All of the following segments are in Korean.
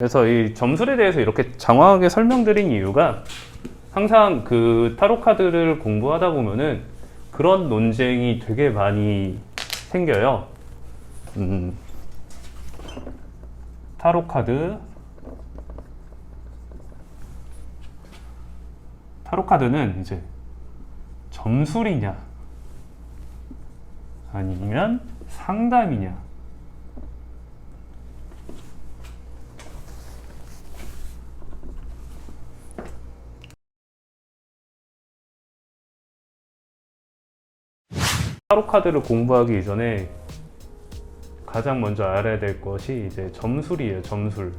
그래서 이 점술에 대해서 이렇게 장황하게 설명드린 이유가 항상 그 타로 카드를 공부하다 보면은 그런 논쟁이 되게 많이 생겨요. 음, 타로 카드. 타로 카드는 이제 점술이냐? 아니면 상담이냐 타로 카드를 공부하기 이전에 가장 먼저 알아야 될 것이 이제 점술이에요. 점술.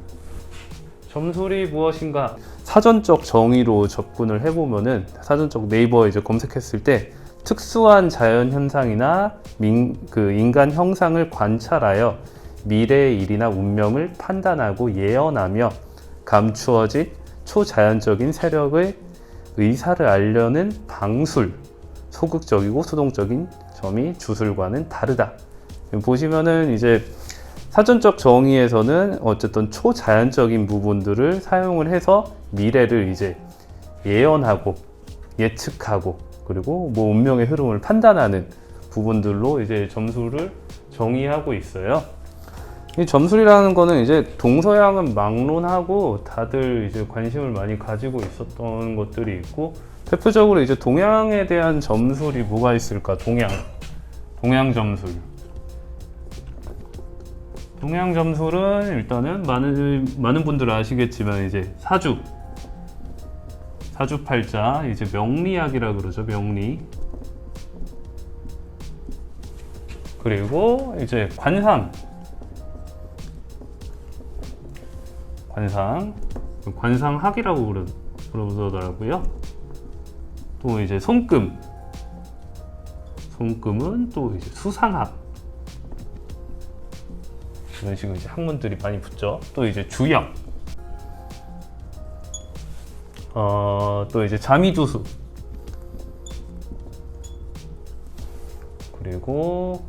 점술이 무엇인가? 사전적 정의로 접근을 해보면은 사전적 네이버 이제 검색했을 때 특수한 자연 현상이나 민, 그 인간 형상을 관찰하여 미래의 일이나 운명을 판단하고 예언하며 감추어진 초자연적인 세력의 의사를 알려는 방술, 소극적이고 수동적인 점이 주술과는 다르다. 보시면은 이제 사전적 정의에서는 어쨌든 초자연적인 부분들을 사용을 해서 미래를 이제 예언하고 예측하고 그리고 뭐 운명의 흐름을 판단하는 부분들로 이제 점수를 정의하고 있어요. 이 점술이라는 거는 이제 동서양은 막론하고 다들 이제 관심을 많이 가지고 있었던 것들이 있고 대표적으로 이제 동양에 대한 점술이 뭐가 있을까? 동양. 동양 점술. 동양 점술은 일단은 많은 많은 분들 아시겠지만 이제 사주 사주팔자 이제 명리학이라 그러죠 명리 그리고 이제 관상 관상 관상학이라고 그러, 그러더라고요 또 이제 손금. 손금은 또 이제 수상학 이런 식으로 이제 학문들이 많이 붙죠. 또 이제 주역, 어, 또 이제 자미두수, 그리고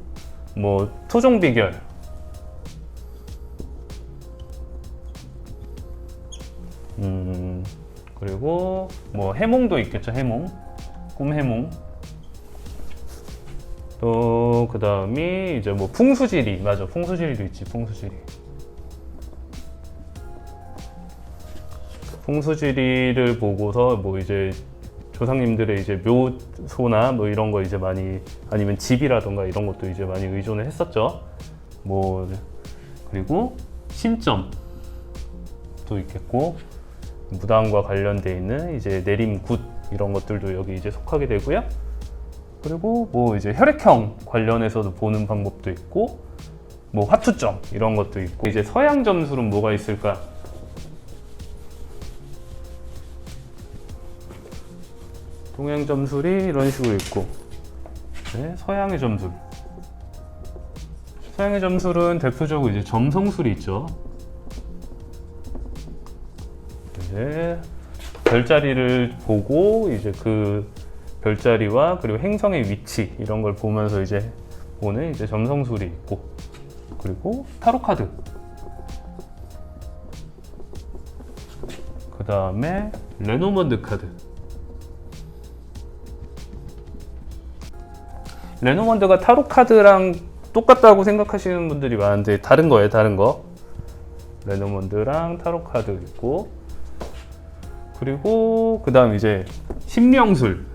뭐 토종비결, 음, 그리고 뭐 해몽도 있겠죠. 해몽, 꿈 해몽. 또 그 다음이 이제 뭐 풍수지리. 맞아 풍수지리도 있지 풍수지리. 풍수지리를 보고서 뭐 이제 조상님들의 이제 묘소나 뭐 이런 거 이제 많이 아니면 집이라던가 이런 것도 이제 많이 의존을 했었죠. 뭐 그리고 신점도 있겠고 무당과 관련돼 있는 이제 내림굿 이런 것들도 여기 이제 속하게 되고요. 그리고 뭐 이제 혈액형 관련해서도 보는 방법도 있고 뭐 화투점 이런 것도 있고 이제 서양 점술은 뭐가 있을까? 동양 점술이 이런 식으로 있고 네, 서양의 점술 서양의 점술은 대표적으로 이제 점성술이 있죠 이제 별자리를 보고 이제 그 별자리와 그리고 행성의 위치 이런 걸 보면서 이제 보는 이제 점성술이 있고 그리고 타로 카드. 그 다음에 레노먼드 카드. 레노먼드가 타로 카드랑 똑같다고 생각하시는 분들이 많은데 다른 거예요 다른 거. 레노먼드랑 타로 카드 있고 그리고 그 다음 이제 신명술.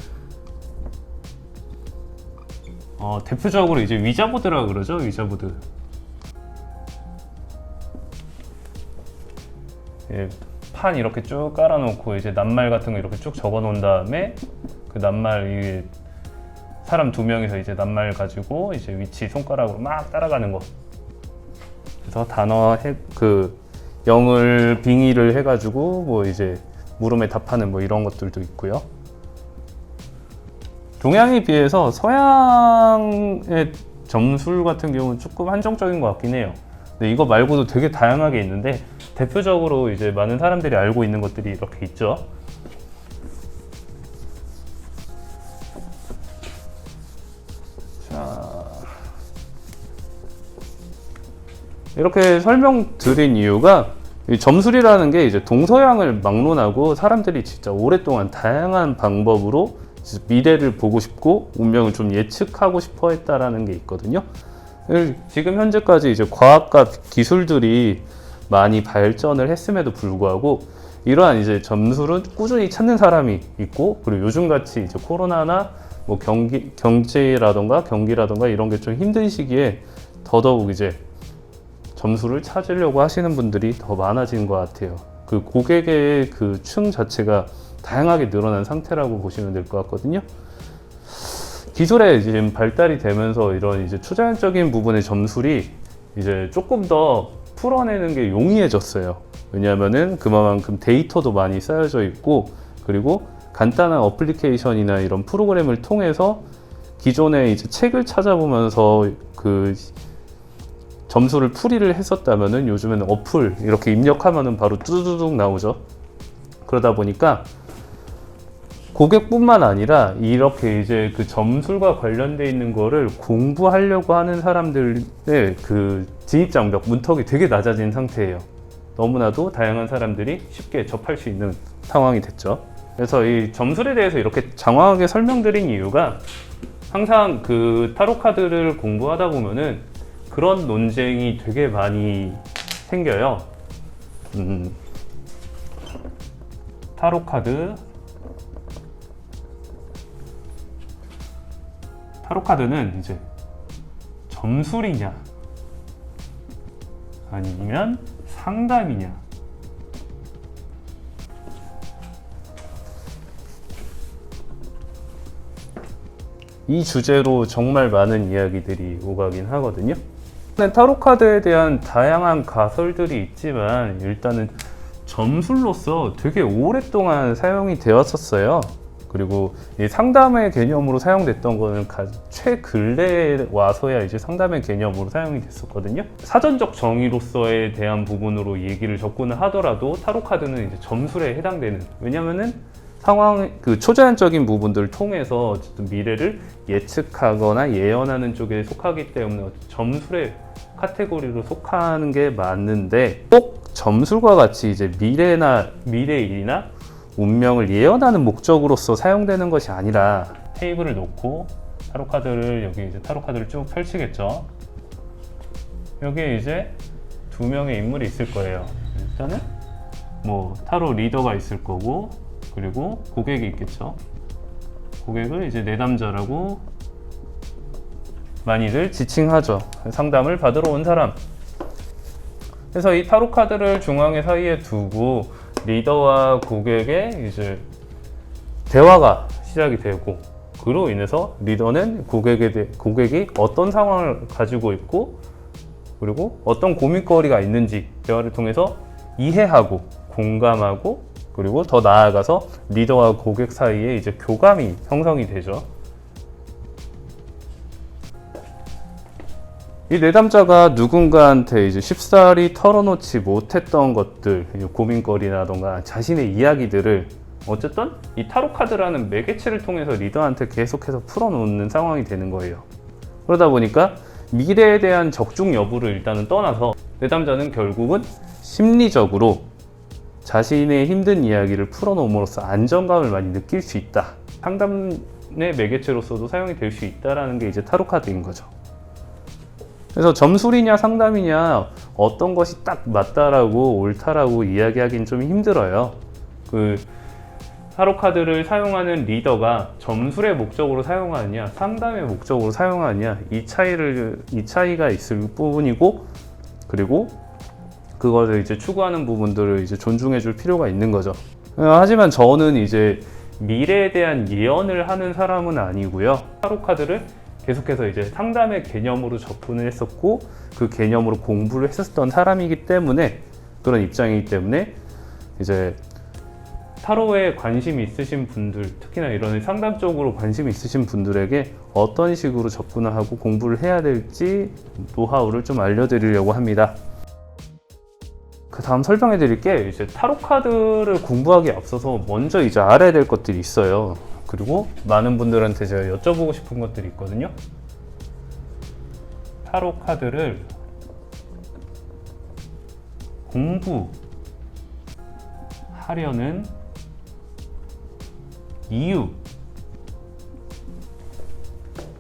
어, 대표적으로 이제 위자보드라 그러죠 위자보드. 예, 판 이렇게 쭉 깔아놓고 이제 낱말 같은 거 이렇게 쭉 적어 놓은 다음에 그 낱말 이 사람 두 명이서 이제 낱말 가지고 이제 위치 손가락으로 막 따라가는 거. 그래서 단어 해, 그 영을 빙의를 해가지고 뭐 이제 물음에 답하는 뭐 이런 것들도 있고요. 동양에 비해서 서양의 점술 같은 경우는 조금 한정적인 것 같긴 해요. 근데 이거 말고도 되게 다양하게 있는데 대표적으로 이제 많은 사람들이 알고 있는 것들이 이렇게 있죠. 자, 이렇게 설명드린 이유가 이 점술이라는 게 이제 동서양을 막론하고 사람들이 진짜 오랫동안 다양한 방법으로 미래를 보고 싶고 운명을 좀 예측하고 싶어 했다라는 게 있거든요. 지금 현재까지 이제 과학과 기술들이 많이 발전을 했음에도 불구하고 이러한 이제 점술은 꾸준히 찾는 사람이 있고 그리고 요즘 같이 이제 코로나나 뭐 경기 경제라던가 경기라던가 이런 게 좀 힘든 시기에 더더욱 이제 점수를 찾으려고 하시는 분들이 더 많아진 것 같아요. 그 고객의 그층 자체가 다양하게 늘어난 상태라고 보시면 될 것 같거든요. 기술의 지금 발달이 되면서 이런 이제 초자연적인 부분의 점술이 이제 조금 더 풀어내는 게 용이해졌어요. 왜냐하면은 그만큼 데이터도 많이 쌓여져 있고 그리고 간단한 어플리케이션이나 이런 프로그램을 통해서 기존에 이제 책을 찾아보면서 그 점수를 풀이를 했었다면은 요즘에는 어플 이렇게 입력하면은 바로 뚜두둑 나오죠. 그러다 보니까 고객뿐만 아니라 이렇게 이제 그 점술과 관련돼 있는 거를 공부하려고 하는 사람들의 그 진입 장벽 문턱이 되게 낮아진 상태예요. 너무나도 다양한 사람들이 쉽게 접할 수 있는 상황이 됐죠. 그래서 이 점술에 대해서 이렇게 장황하게 설명드린 이유가 항상 그 타로 카드를 공부하다 보면은 그런 논쟁이 되게 많이 생겨요. 음, 타로 카드 타로 카드는 이제 점술이냐 아니면 상담이냐 이 주제로 정말 많은 이야기들이 오가긴 하거든요. 타로 카드에 대한 다양한 가설들이 있지만 일단은 점술로서 되게 오랫동안 사용이 되었었어요. 그리고 이 상담의 개념으로 사용됐던 거는 가- 최근래에 와서야 이제 상담의 개념으로 사용이 됐었거든요. 사전적 정의로서에 대한 부분으로 얘기를 접근을 하더라도 타로 카드는 이제 점술에 해당되는 왜냐면은 상황 그 초자연적인 부분들을 통해서 어쨌든 미래를 예측하거나 예언하는 쪽에 속하기 때문에 점술의 카테고리로 속하는 게 맞는데 꼭 점술과 같이 이제 미래나 미래 일이나 운명을 예언하는 목적으로서 사용되는 것이 아니라 테이블을 놓고 타로 카드를 여기 이제 타로 카드를 쭉 펼치겠죠. 여기에 이제 두 명의 인물이 있을 거예요. 일단은 뭐 타로 리더가 있을 거고 그리고 고객이 있겠죠. 고객을 이제 내담자라고 많이들 지칭하죠. 상담을 받으러 온 사람. 그래서 이 타로 카드를 중앙에 사이에 두고 리더와 고객의 이제 대화가 시작이 되고 그로 인해서 리더는 고객에 대, 고객이 어떤 상황을 가지고 있고 그리고 어떤 고민거리가 있는지 대화를 통해서 이해하고 공감하고 그리고 더 나아가서 리더와 고객 사이에 이제 교감이 형성이 되죠. 이 내담자가 누군가한테 이제 쉽사리 털어놓지 못했던 것들, 이 고민거리라던가 자신의 이야기들을 어쨌든 이 타로 카드라는 매개체를 통해서 리더한테 계속해서 풀어놓는 상황이 되는 거예요. 그러다 보니까 미래에 대한 적중 여부를 일단은 떠나서 내담자는 결국은 심리적으로 자신의 힘든 이야기를 풀어놓음으로써 안정감을 많이 느낄 수 있다. 상담의 매개체로서도 사용이 될 수 있다라는 게 이제 타로 카드인 거죠. 그래서 점술이냐 상담이냐 어떤 것이 딱 맞다라고 옳다라고 이야기하기는 좀 힘들어요. 그 타로 카드를 사용하는 리더가 점술의 목적으로 사용하느냐 상담의 목적으로 사용하느냐 이 차이를 이 차이가 있을 부분이고 그리고 그것을 이제 추구하는 부분들을 이제 존중해 줄 필요가 있는 거죠. 어, 하지만 저는 이제 미래에 대한 예언을 하는 사람은 아니고요. 타로 카드를 계속해서 이제 상담의 개념으로 접근을 했었고 그 개념으로 공부를 했었던 사람이기 때문에 그런 입장이기 때문에 이제 타로에 관심이 있으신 분들 특히나 이런 상담 쪽으로 관심이 있으신 분들에게 어떤 식으로 접근을 하고 공부를 해야 될지 노하우를 좀 알려드리려고 합니다. 그 다음 설명해 드릴 게 이제 타로 카드를 공부하기에 앞서서 먼저 이제 알아야 될 것들이 있어요. 그리고 많은 분들한테 제가 여쭤보고 싶은 것들이 있거든요. 타로 카드를 공부 하려는 이유.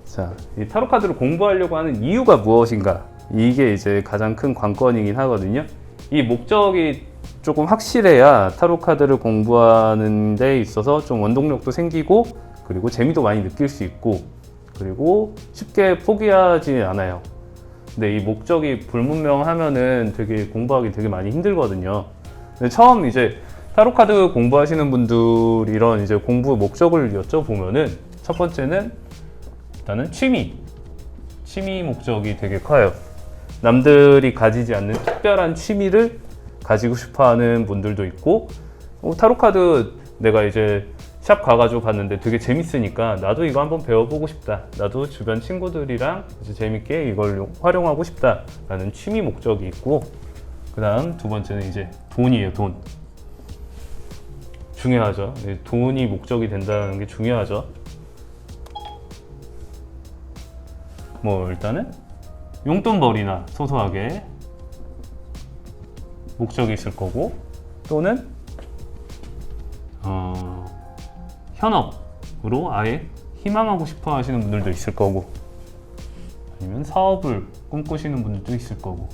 자, 이 타로 카드를 공부하려고 하는 이유가 무엇인가? 이게 이제 가장 큰 관건이긴 하거든요. 이 목적이 조금 확실해야 타로 카드를 공부하는 데 있어서 좀 원동력도 생기고 그리고 재미도 많이 느낄 수 있고 그리고 쉽게 포기하지 않아요. 근데 이 목적이 불분명하면은 되게 공부하기 되게 많이 힘들거든요. 처음 이제 타로 카드 공부하시는 분들 이런 이제 공부 목적을 여쭤보면은 첫 번째는 일단은 취미. 취미 목적이 되게 커요. 남들이 가지지 않는 특별한 취미를 가지고 싶어 하는 분들도 있고, 어, 타로 카드 내가 이제 샵 가가지고 봤는데 되게 재밌으니까 나도 이거 한번 배워보고 싶다. 나도 주변 친구들이랑 이제 재밌게 이걸 활용하고 싶다 라는 취미 목적이 있고, 그 다음 두 번째는 이제 돈이에요, 돈. 중요하죠. 이 돈이 목적이 된다는 게 중요하죠. 뭐 일단은 용돈벌이나 소소하게 목적이 있을 거고 또는 어, 현업으로 아예 희망하고 싶어 하시는 분들도 있을 거고 아니면 사업을 꿈꾸시는 분들도 있을 거고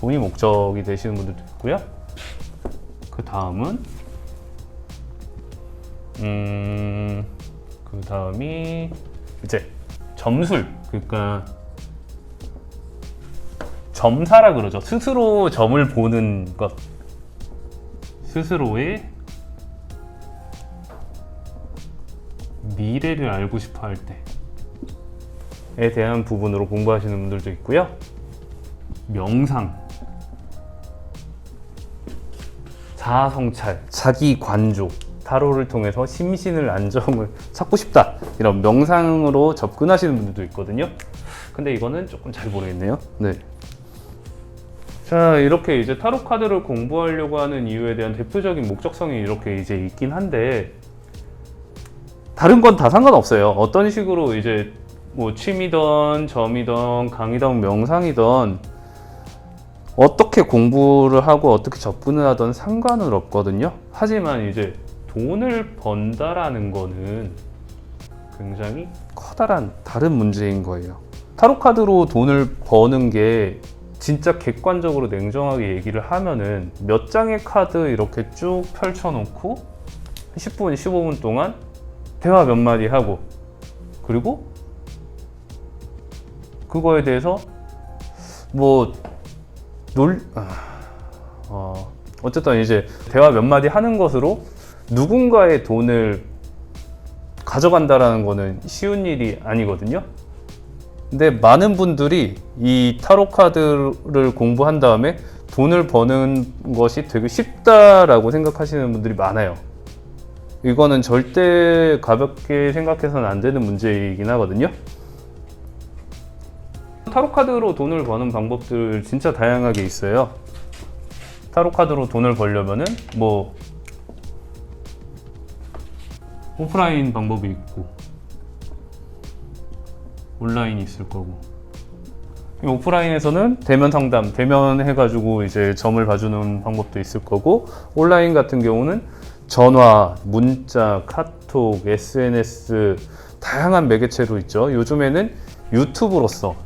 돈이 목적이 되시는 분들도 있고요. 그 다음은 음, 그 다음이 이제 점술 그러니까 점사라 그러죠. 스스로 점을 보는 것. 스스로의 미래를 알고 싶어 할 때에 대한 부분으로 공부하시는 분들도 있고요. 명상. 자아 성찰, 자기 관조, 타로를 통해서 심신을 안정을 찾고 싶다. 이런 명상으로 접근하시는 분들도 있거든요. 근데 이거는 조금 잘 모르겠네요. 네. 자, 이렇게 이제 타로 카드를 공부하려고 하는 이유에 대한 대표적인 목적성이 이렇게 이제 있긴 한데 다른 건 다 상관없어요. 어떤 식으로 이제 뭐 취미든 점이든 강의든 명상이든 어떻게 공부를 하고 어떻게 접근을 하든 상관은 없거든요. 하지만 이제 돈을 번다라는 거는 굉장히 커다란 다른 문제인 거예요. 타로 카드로 돈을 버는 게 진짜 객관적으로 냉정하게 얘기를 하면은 몇 장의 카드 이렇게 쭉 펼쳐놓고 10분, 15분 동안 대화 몇 마디 하고 그리고 그거에 대해서 뭐 놀, 아, 어, 어쨌든 이제 대화 몇 마디 하는 것으로 누군가의 돈을 가져간다라는 거는 쉬운 일이 아니거든요. 근데 많은 분들이 이 타로 카드를 공부한 다음에 돈을 버는 것이 되게 쉽다라고 생각하시는 분들이 많아요. 이거는 절대 가볍게 생각해서는 안 되는 문제이긴 하거든요. 타로 카드로 돈을 버는 방법들 진짜 다양하게 있어요. 타로 카드로 돈을 벌려면은 뭐 오프라인 방법이 있고 온라인이 있을 거고 이 오프라인에서는 대면 상담, 대면 해가지고 이제 점을 봐주는 방법도 있을 거고 온라인 같은 경우는 전화, 문자, 카톡, SNS 다양한 매개체로 있죠. 요즘에는 유튜브로서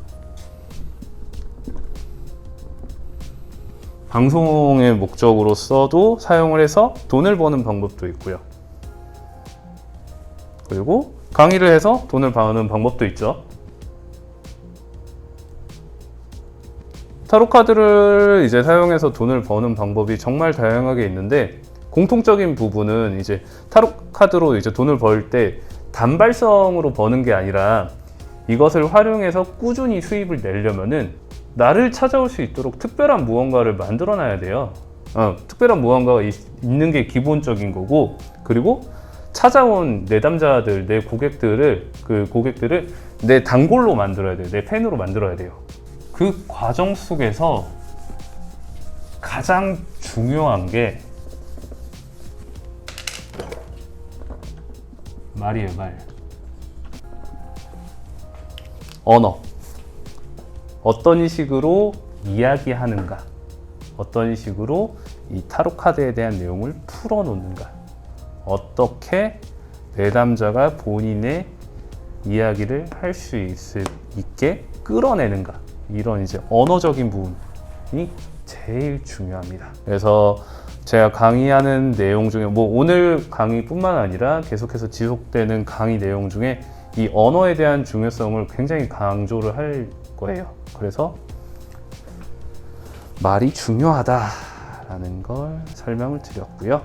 방송의 목적으로서도 사용을 해서 돈을 버는 방법도 있고요. 그리고 강의를 해서 돈을 버는 방법도 있죠. 타로 카드를 이제 사용해서 돈을 버는 방법이 정말 다양하게 있는데 공통적인 부분은 이제 타로 카드로 이제 돈을 벌 때 단발성으로 버는 게 아니라 이것을 활용해서 꾸준히 수입을 내려면은 나를 찾아올 수 있도록 특별한 무언가를 만들어 놔야 돼요. 어, 특별한 무언가가 있, 있는 게 기본적인 거고 그리고 찾아온 내담자들, 내 고객들을 그 고객들을 내 단골로 만들어야 돼요. 내 팬으로 만들어야 돼요. 그 과정 속에서 가장 중요한 게 말이에요, 말. 언어. 어떤 식으로 이야기하는가. 어떤 식으로 이 타로 카드에 대한 내용을 풀어놓는가? 어떻게 내담자가 본인의 이야기를 할 수 있게 끌어내는가? 이런 이제 언어적인 부분이 제일 중요합니다. 그래서 제가 강의하는 내용 중에 뭐 오늘 강의뿐만 아니라 계속해서 지속되는 강의 내용 중에 이 언어에 대한 중요성을 굉장히 강조를 할 거예요. 그래서 말이 중요하다라는 걸 설명을 드렸고요.